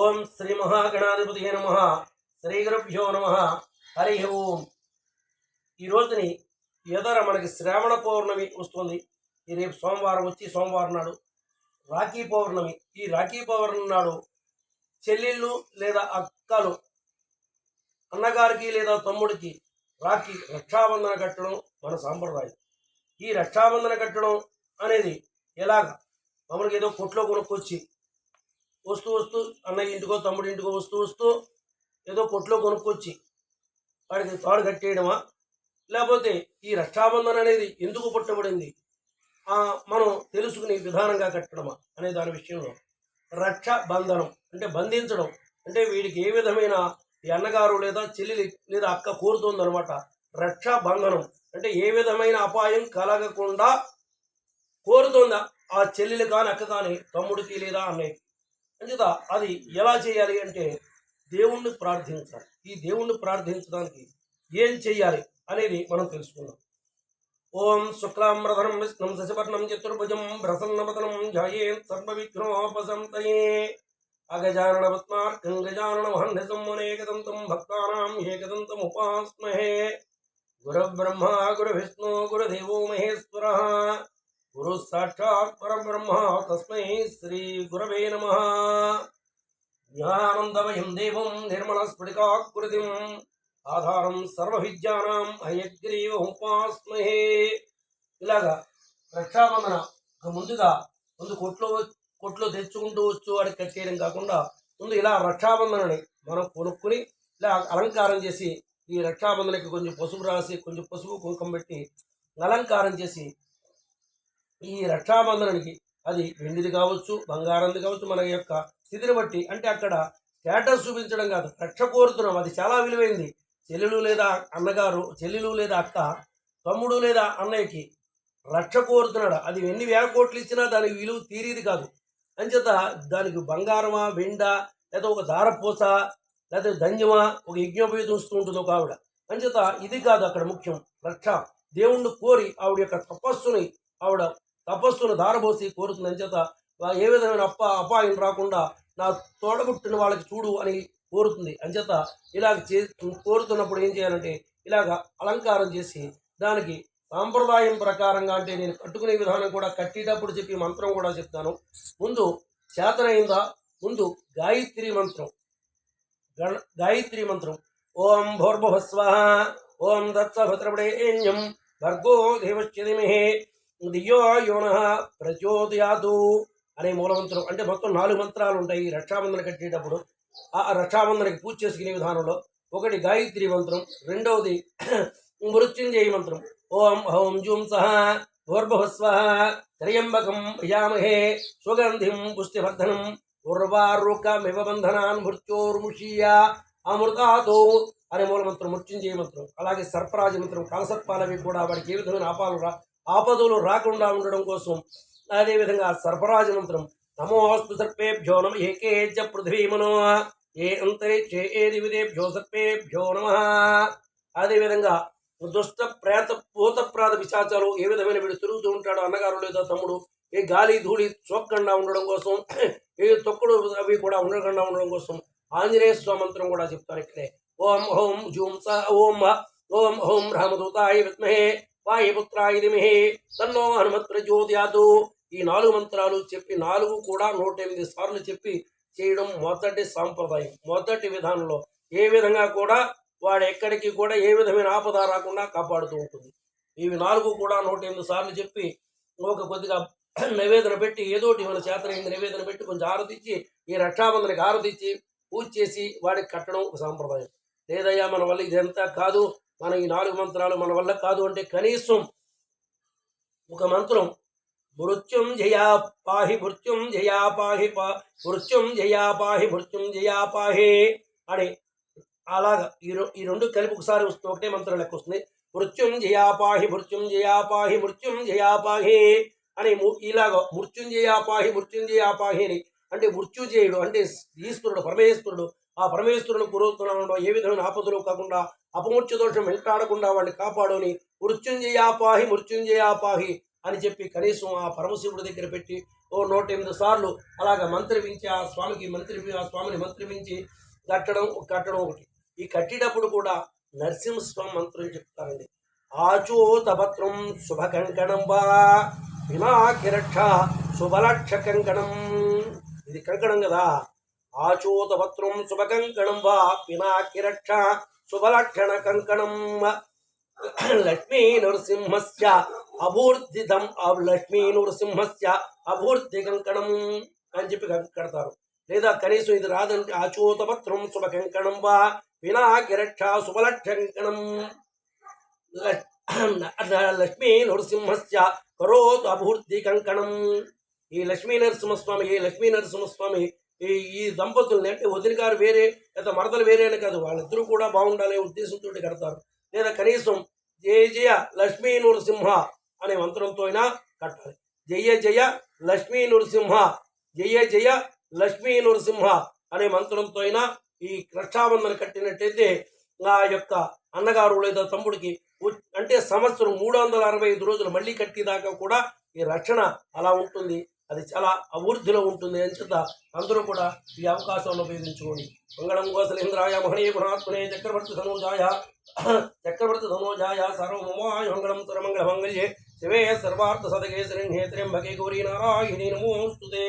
ఓం శ్రీ మహాగణాధిపతి నమ. శ్రీ గురుభ్యో నమ. హరి ఓం. ఈ రోజుని ఎదర మనకి శ్రావణ పౌర్ణమి వస్తుంది. ఈ రేపు సోమవారం వచ్చి సోమవారం నాడు రాఖీ పౌర్ణమి. ఈ రాఖీ పౌర్ణమి నాడు చెల్లెళ్ళు లేదా అక్కలు అన్నగారికి లేదా తమ్ముడికి రాఖీ రక్షాబంధన కట్టడం మన సాంప్రదాయం. ఈ రక్షాబంధన కట్టడం అనేది ఎలాగ? మామూలుగా ఏదో కొట్లో కొనుక్కొచ్చి వస్తూ వస్తూ అన్నయ్య ఇంటికో తమ్ముడి ఇంటికో వస్తూ వస్తూ ఏదో కొట్లో కొనుక్కొచ్చి వాడికి తాడు కట్టేయడమా? లేకపోతే ఈ రక్షాబంధన్ అనేది ఎందుకు పుట్టబడింది? మనం తెలుసుకునే విధానంగా కట్టడమా అనే దాని విషయంలో. రక్ష బంధనం అంటే బంధించడం అంటే వీడికి ఏ విధమైన ఈ అన్నగారు లేదా చెల్లి లేదా అక్క కోరుతుందనమాట రక్ష బంధనం అంటే ఏ విధమైన అపాయం కలగకుండా కోరుతుందా? ఆ చెల్లెలు కానీ అక్క కానీ తమ్ముడికి లేదా అన్నయ్యకి. అంచేత అది ఎలా చేయాలి అంటే దేవుణ్ణి ప్రార్థించాలి. ఈ దేవుణ్ణి ప్రార్థించడానికి ఏం చేయాలి అనేది మనం తెలుసుకుందాం. ఓం శుక్లాంబరధరం విష్ణుం శశివర్ణం చతుర్భుజం ప్రసన్నవదనం ధ్యాయే సర్వవిఘ్నోపసంతయే. అగజానన పద్మార్కం గజానన మహన్నిసం అనేకదంతం భక్తానాం ఏకదంతం ఉపాస్మహే. గురుబ్రహ్మ గురువిష్ణు గురుదేవో మహేశ్వర. గురు సాక్షాత్ పరబ్రహ్మ తస్మై శ్రీ గురవే నమ జ్ఞానందమయం దేవం నిర్మలస్ఫటికాకృతిం ఆధారం సర్వ విద్యానాం హయగ్రీవ ఉపాస్మహే ఇలాగా రక్షాబంధన ముందుగా ముందు కొట్లో కొట్లో తెచ్చుకుంటూ వచ్చు వాడికి కట్టేయడం కాకుండా ముందు ఇలా రక్షాబంధనని మనం కొనుక్కుని ఇలా అలంకారం చేసి ఈ రక్షాబంధనకి కొంచెం పసుపు రాసి కొంచెం పసుపు కుంకం పెట్టి అలంకారం చేసి ఈ రక్షాబంధనానికి అది వెండిది కావచ్చు బంగారంది కావచ్చు మన యొక్క స్థితిని బట్టి. అంటే అక్కడ స్టేటస్ చూపించడం కాదు రక్ష కోరుతున్నాం అది చాలా విలువైంది. చెల్లెలు లేదా అన్నగారు చెల్లెలు లేదా అక్క తమ్ముడు లేదా అన్నయ్యకి రక్ష కోరుతున్నాడు అది ఎన్ని వేల కోట్లు ఇచ్చినా దానికి విలువ తీరేది కాదు. అంచేత దానికి బంగారమా వెండ లేదా ఒక దారపూస లేదా దంజమా ఒక యజ్ఞోపేతం వస్తూ ఉంటుంది ఒక ఆవిడ. అంచేత ఇది కాదు అక్కడ ముఖ్యం. రక్ష. దేవుణ్ణి కోరి ఆవిడ యొక్క తపస్సుని ఆవిడ తపస్సును దారబోసి కోరుతుంది చేత ఏ విధమైన అప్ప అపాయం రాకుండా నా తోడబుట్టిన వాళ్ళకి చూడు అని కోరుతుంది. అంచేత ఇలాగ చే కోరుతున్నప్పుడు ఏం చేయాలంటే ఇలాగ అలంకారం చేసి దానికి సాంప్రదాయం ప్రకారంగా అంటే నేను కట్టుకునే విధానం కూడా కట్టేటప్పుడు చెప్పి మంత్రం కూడా చెప్తాను. ముందు చేతనైందా? ముందు గాయత్రి మంత్రం. గణ గాయత్రి మంత్రం. ఓం భోర్భువస్వ ఓం దత్సభద్రపడేణ్యం భర్గో దేవశ్చదిమహే దియో యోన ప్రచోదయాదు అనే మూలమంత్రం. అంటే మొత్తం నాలుగు మంత్రాలు ఉంటాయి రక్షాబంధన కట్టేటప్పుడు. ఆ రక్షాబంధనకి పూజ చేసుకునే విధానంలో ఒకటి గాయత్రి మంత్రం రెండవది మృత్యుంజయ మంత్రం. ఓం హౌం జూం సహ భోర్భువస్వ త్రయంబకం యజామహే సుగంధిం పుష్టివర్ధనం ఉర్వారుకమివ బంధనాన్ మృత్యోర్ముషీయ అమృతాతో అనే మూలమంత్రం మృత్యుంజయ మంత్రం. అలాగే సర్పరాజ మంత్రం కాలసర్పాలవి కూడా వాడికి ఏ విధమైన ఆపాలు రా ఆపదలు రాకుండా ఉండడం కోసం అదేవిధంగా సర్పరాజ మంత్రం నమోస్తు సర్పేభ్యో నమ ఏకేజ పృథ్వీమనో ఏ అంతరిక్షే ఏ దివిదేభ్యో సర్పేభ్యో నమ. అదేవిధంగా దుష్ట ప్రేత భూత ప్రాత పిశాచాలు ఏ విధమైన వీడు తిరుగుతూ ఉంటాడు అన్నగారు లేదా తమ్ముడు ఏ గాలి ధూళి చోక్కుండా ఉండడం కోసం ఏ తొక్కుడు అవి కూడా ఉండకుండా ఉండడం కోసం ఆంజనేయ స్వామంత్రం కూడా చెప్తారు ఇక్కడే. ఓం హోం జూం స ఓం ఓం హోం రామదూతాయ విద్మహే వాయుపుత్రాయ ధిమహే తన్నో హనుమత్ ప్రచోదయాతు ఈ నాలుగు మంత్రాలు చెప్పి నాలుగు కూడా నూట ఎనిమిది సార్లు చెప్పి చేయడం మొదటి సాంప్రదాయం. మొదటి విధానంలో ఏ విధంగా కూడా వాడు ఎక్కడికి కూడా ఏ విధమైన ఆపద రాకుండా కాపాడుతూ ఉంటుంది. ఇవి నాలుగు కూడా నూట ఎనిమిది సార్లు చెప్పి ఒక కొద్దిగా నివేదన పెట్టి ఏదోటి మన చేతనైంది నివేదన పెట్టి కొంచెం ఆరతిచ్చి ఈ రక్షాబంధనకి ఆరతిచ్చి పూజ చేసి వాడికి కట్టడం ఒక సాంప్రదాయం. లేదయ్యా మన వల్ల ఇదంతా కాదు. మన ఈ నాలుగు మంత్రాలు మన వల్ల కాదు అంటే కనీసం ఒక మంత్రం. మృత్యుం జయా పాహి మృత్యుం జయా పాహి పా మృత్యుం జయా పాహి మృత్యుం జయా పాహి అని అలాగా ఈ ఈ రెండు కలిపి ఒకసారి వస్తుంది ఒకటే మంత్రం లెక్క వస్తుంది. మృత్యుం జయా పాహి మృత్యుం జయా పాహి మృత్యుం జయా పాహి అని ము- ఇలాగ మృత్యుంజయా పాహి మృత్యుంజయా పాహి అని అంటే మృత్యుజయుడు అంటే ఈశ్వరుడు పరమేశ్వరుడు ఆ పరమేశ్వరుని పురోత్తరంలో ఏ విధమైన ఆపదలు కాకుండా అపమృత్యు దోషం వెంటాడకుండా వాడిని కాపాడుని మృత్యుంజయాపాహి మృత్యుంజయాపాహి అని చెప్పి కనీసం ఆ పరమశివుడి దగ్గర పెట్టి ఓ నూట ఎనిమిది సార్లు అలాగ మంత్రవించి ఆ స్వామికి మంత్రి ఆ స్వామిని మంత్రవించి కట్టడం కట్టడం ఒకటి. ఈ కట్టేటప్పుడు కూడా నరసింహస్వామి మంత్రం చెప్తారండి. ఆచూతపత్రం శుభకంకణం వా వినాకిరక్ష శుభలక్ష కంకణం. ఇది కంకణం కదా? ఆచూతపత్రం శుభకంకణం వా పినాకిరక్ష శుభలక్షణ కంకణం లక్ష్మీ నరసింహస్య అభూర్ధితం లక్ష్మీ నరసింహస్య అభూర్ధి కంకణం అని చెప్పి కడతారు. లేదా కనీసం ఇది రాదంటే ఆచూతపత్రం శుభ కంకణం వా వినాకిరక్ష శుభలక్ష లక్ష్మీ నరసింహస్య కరోతు అభూర్ధి కంకణం ఈ లక్ష్మీ నరసింహస్వామి ఈ లక్ష్మీ నరసింహస్వామి ఈ ఈ దంపతుల్ని అంటే వదిన గారు వేరే లేదా మరదలు వేరే అని కాదు వాళ్ళిద్దరూ కూడా బాగుండాలనే ఉద్దేశంతో కడతారు. లేదా కనీసం జయ జయ లక్ష్మీ నృసింహ అనే మంత్రంతో అయినా కట్టాలి. జయ జయ లక్ష్మీ నృసింహ జయ జయ లక్ష్మీ నృసింహ అనే మంత్రంతో అయినా ఈ రక్షాబంధన కట్టినట్టయితే ఆ యొక్క అన్నగారు లేదా తమ్ముడికి అంటే సంవత్సరం మూడు వందల అరవై ఐదు రోజులు మళ్ళీ కట్టేదాకా కూడా ఈ రక్షణ అలా ఉంటుంది. అది చాలా అభివృద్ధిలో ఉంటుంది అని చేత అందరూ కూడా ఈ అవకాశాలను ఉపయోగించుకోండి. మంగళం కోసలేంద్రాయ మహనీయ గుణాత్మనే చక్రవర్తి ధనోజాయ చక్రవర్తి ధనోజాయ సర్వమాయ మంగళం సురమంగళ మంగళ్యే. శివే సర్వార్థ సదగే శరణ్యే త్ర్యంబకే గౌరీ నారాయణీ నమోస్తుతే.